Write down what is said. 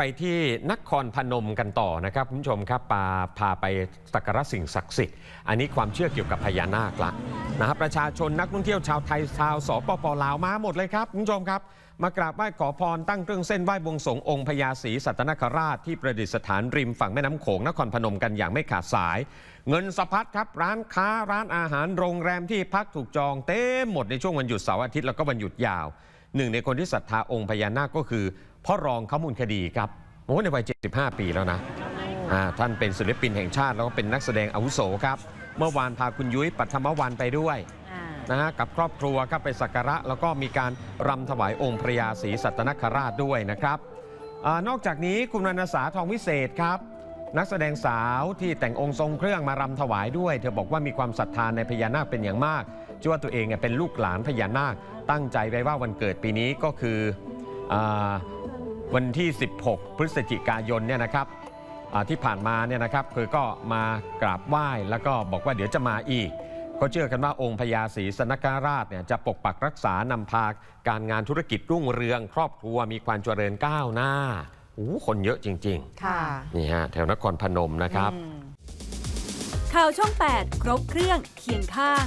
ไปที่นครพนมกันต่อนะครับคุณผู้ชมครับปาพาไปสักการะสิ่งศักดิ์สิทธิ์อันนี้ความเชื่อเกี่ยวกับพญานาคละนะครับประชาชนนักท่องเที่ยวชาวไทยชาวสปปลาวมาหมดเลยครับคุณผู้ชมครับ มากราบไหว้ขอพรตั้งเครื่องเส้นไหว้บวงสรงองค์พญาศรีสัตนคราชที่ประดิษฐานริมฝั่งแม่น้ำโขงนครพนมกันอย่างไม่ขาดสาย เงินสะพัดครับร้านค้าร้านอาหารโรงแรมที่พักถูกจองเต็มหมดในช่วงวันหยุดเสาร์อาทิตย์แล้วก็วันหยุดยาวหนึ่งในคนที่ศรัทธาองค์พญานาคก็คือ พ่อรองขมูลคดีครับโอ้ในวัย 75 ปีแล้วนะอ่าท่านเป็นศิลปินแห่งชาติแล้วก็เป็นนักแสดงอาวุโสครับ เมื่อวานพาคุณยุ้ยปัทมวันไปด้วยอ่านะฮะกับครอบครัวครับไปสักการะ แล้วก็มีการรำถวายองค์พระยาศรีสัตนคราชด้วยนะครับอานอกจากนี้คุณวรรณสาทองวิเศษครับ นักแสดงสาวที่แต่งองค์ทรงเครื่องมารำถวายด้วย เธอบอกว่ามีความศรัทธาในพญานาคเป็นอย่างมากเชื่อว่าตัวเองเนี่ยเป็นลูกหลานพญานาคตั้งใจไว้ว่าวันเกิดปีนี้ก็คืออา วันที่ 16 พฤศจิกายนเนี่ยนะครับอ่าที่ผ่านมาเนี่ยนะครับคือก็มากราบไหว้แล้วก็บอกว่าเดี๋ยวจะมาอีก ก็เชื่อกันว่าองค์พญาศรีสนกราชเนี่ยจะปกปักรักษานำพาการงานธุรกิจรุ่งเรือง ครอบครัวมีความเจริญก้าวหน้าโอ้โหคนเยอะจริงค่ะๆนี่ฮะ แถวนครพนมนะครับอืมข่าวช่อง 8 ครบเครื่องเคียงข้าง